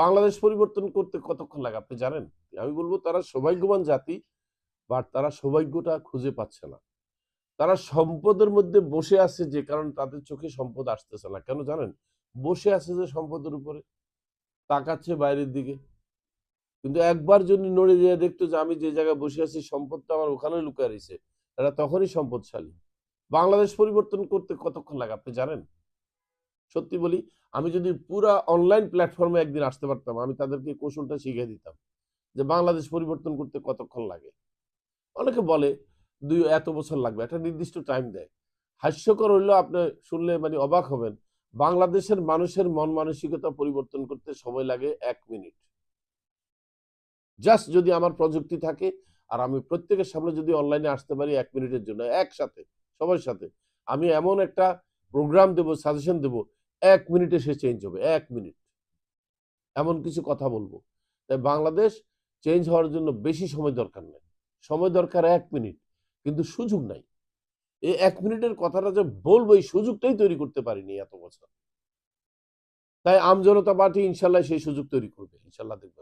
বাংলাদেশ পরিবর্তন করতে কতক্ষণ লাগে? আপনি জানেন? আমি বলব তারা সৌভাগ্যবান জাতি বাট তারা সৌভাগ্যটা খুঁজে পাচ্ছে না। তারা সম্পদের মধ্যে বসে আছে যে কারণে তাদের চোখে সম্পদ আসতেছে না। কেন জানেন? বসে আছে যে সম্পদের উপরে, তাকাচ্ছে বাইরের দিকে। কিন্তু একবার যদি নড়ে যেয়ে দেখতো যে আমি যে জায়গায় বসে আছি, সম্পদটা আমার ওখানে লুকিয়ে রয়েছে এরা তখনই সম্পদশালী। বাংলাদেশ পরিবর্তন করতে কতক্ষণ লাগে? আপনি জানেন? সত্যি বলি, আমি যদি পুরা অনলাইন প্ল্যাটফর্মে একদিন আসতে পারতাম, আমি তাদেরকে কৌশলটা শিখিয়ে দিতাম যে বাংলাদেশ পরিবর্তন করতে কতক্ষণ লাগে। অনেকে বলে, দুই, এত বছর লাগবে। একটা নির্দিষ্ট টাইম দেয়। হাস্যকর হইলেও আপনি শুনলে মানে অবাক হবেন, বাংলাদেশের মানুষের মন মানসিকতা পরিবর্তন করতে সময় লাগে এক মিনিট জাস্ট যদি আমার প্রযুক্তি থাকে, আর আমি প্রত্যেকের সামনে যদি অনলাইনে আসতে পারি এক মিনিটের জন্য, একসাথে, সবার সাথে, আমি এমন একটা প্রোগ্রাম দেব সাজেশন দেব এক মিনিটে সে চেঞ্জ হবে, এক মিনিট এমন কিছু কথা বলব। তাই বাংলাদেশ চেঞ্জ হওয়ার জন্য বেশি সময় দরকার নেই। সময় দরকার এক মিনিট কিন্তু সুযোগ নাই। এই এক মিনিটের কথাটা যে বলব, এই সুযোগটাই তৈরি করতে পারিনি এত বছর। তাই আমজনতা পার্টি ইনশাল্লাহ সেই সুযোগ তৈরি করবে, ইনশাল্লাহ দেখবেন।